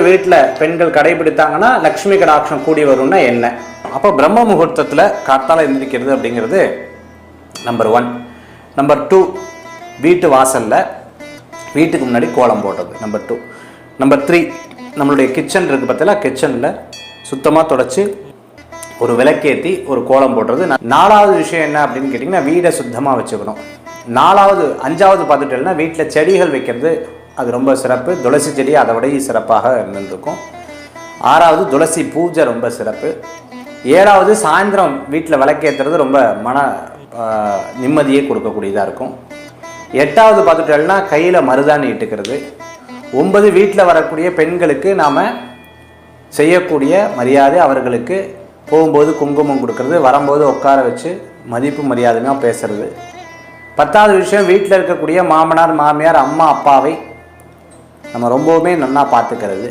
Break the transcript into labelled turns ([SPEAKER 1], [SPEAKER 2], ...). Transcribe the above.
[SPEAKER 1] வீட்டில் பெண்கள் கடைபிடித்தாங்கன்னா லக்ஷ்மி கடாட்சம் கூடி வரும்னா என்ன? அப்போ பிரம்ம முகூர்த்தத்தில் காத்தால எந்திரிக்கிறது அப்படிங்கிறது நம்பர் ஒன் நம்பர் டூ வீட்டு வாசலில் வீட்டுக்கு முன்னாடி கோலம் போடுறது நம்பர் டூ நம்பர் த்ரீ நம்மளுடைய கிச்சன் இருக்குது பார்த்தீங்களா கிச்சனில் சுத்தமாக தொடச்சி ஒரு விளக்கேற்றி ஒரு கோலம் போடுறது. நாலாவது விஷயம் என்ன அப்படின்னு கேட்டிங்கன்னா வீடை சுத்தமாக வச்சுக்கணும். நாலாவது அஞ்சாவது பார்த்துட்டேன்னா வீட்டில் செடிகள் வைக்கிறது அது ரொம்ப சிறப்பு. துளசி செடி அதை விட சிறப்பாக இருந்திருக்கும். ஆறாவது துளசி பூஜை ரொம்ப சிறப்பு. ஏழாவது சாயந்தரம் வீட்டில் விளக்கேற்றுறது ரொம்ப மன நிம்மதியை கொடுக்கக்கூடியதாக இருக்கும். எட்டாவது பார்த்துட்டோம்னா கையில் மருதாணி இட்டுக்கிறது. ஒன்பது வீட்டில் வரக்கூடிய பெண்களுக்கு நாம் செய்யக்கூடிய மரியாதை அவர்களுக்கு போகும்போது குங்குமம் கொடுக்கறது வரும்போது உட்கார வச்சு மதிப்பு மரியாதையாக பேசுறது. பத்தாவது விஷயம் வீட்டில் இருக்கக்கூடிய மாமனார் மாமியார் அம்மா அப்பாவை நம்ம ரொம்பவுமே நல்லா பார்த்துக்கிறது